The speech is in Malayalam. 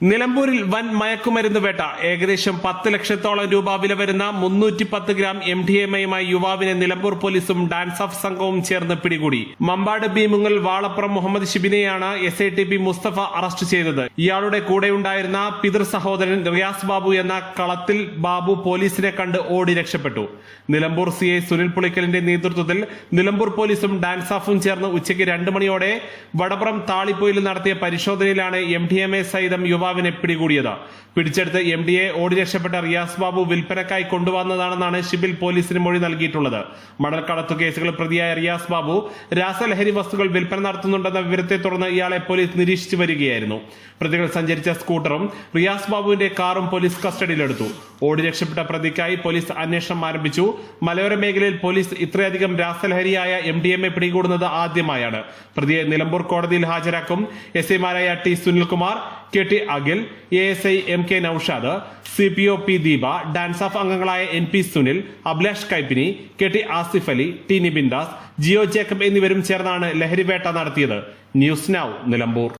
നിലമ്പൂരിൽ വൻ മയക്കുമരുന്ന് വേട്ട. ഏകദേശം പത്ത് ലക്ഷത്തോളം രൂപ വില വരുന്ന മുന്നൂറ്റി പത്ത് ഗ്രാം എം ഡി എം എയുമായി യുവാവിനെ നിലമ്പൂർ പോലീസും ഡാൻസ് ഓഫ് സംഘവും ചേർന്ന് പിടികൂടി. Mambad Bheemungal Valappuram Muhammad ഷിബിനെയാണ് S I T P Mustafa arrest ചെയ്തത്. ഇയാളുടെ കൂടെയുണ്ടായിരുന്ന പിതൃ സഹോദരൻ റിയാസ് ബാബു എന്ന കളത്തിൽ ബാബു പോലീസിനെ കണ്ട് ഓടി രക്ഷപ്പെട്ടു. നിലമ്പൂർ സി ഐ സുനിൽ പുളിക്കലിന്റെ നേതൃത്വത്തിൽ നിലമ്പൂർ പോലീസും ഡാൻസ് ഓഫും ചേർന്ന് ഉച്ചയ്ക്ക് രണ്ട് മണിയോടെ വടപ്പുറം താളിപ്പൊയിൽ നടത്തിയ പരിശോധനയിലാണ് എം ഡി എം എ സഹിതം യുവാവിനെ പിടികൂടിയത് പിടിച്ചെടുത്ത് എം ഡി എ ഓടി രക്ഷപ്പെട്ട റിയാസ് ബാബു വിൽപ്പനക്കായി കൊണ്ടുവന്നതാണെന്നാണ് ഷിബിൽ പോലീസിന് മൊഴി നൽകിയിട്ടുള്ളത് മണൽക്കടത്തു കേസുകൾ പ്രതിയായ റിയാസ് ബാബു രാസലഹരി വസ്തുക്കൾ വിൽപ്പന നടത്തുന്നുണ്ടെന്ന വിവരത്തെ തുടർന്ന് ഇയാളെ പോലീസ് നിരീക്ഷിച്ചു വരികയായിരുന്നു പ്രതികൾ സഞ്ചരിച്ച സ്കൂട്ടറും റിയാസ് ബാബുവിന്റെ കാറും പോലീസ് കസ്റ്റഡിയിലെടുത്തു ഓടി രക്ഷപ്പെട്ട പ്രതിക്കായി പോലീസ് അന്വേഷണം ആരംഭിച്ചു മലയോര മേഖലയിൽ പോലീസ് ഇത്രയധികം രാസലഹരിയായ എം ഡി എം എ പിടികൂടുന്നത് ആദ്യമായാണ് പ്രതിയെ നിലമ്പൂർ കോടതിയിൽ ഹാജരാക്കും എസ് ഐമാരായ T Sunilkumar K T Akhil A S I M K Naushad C P O P Deepa DANSAF അംഗങ്ങളായ N P Sunil Abhilash Kaippini K T Asif Ali T Nibin Das Jio Jacob എന്നിവരും ചേർന്നാണ് ലഹരിവേട്ട നടത്തിയത്. News now Nilambur.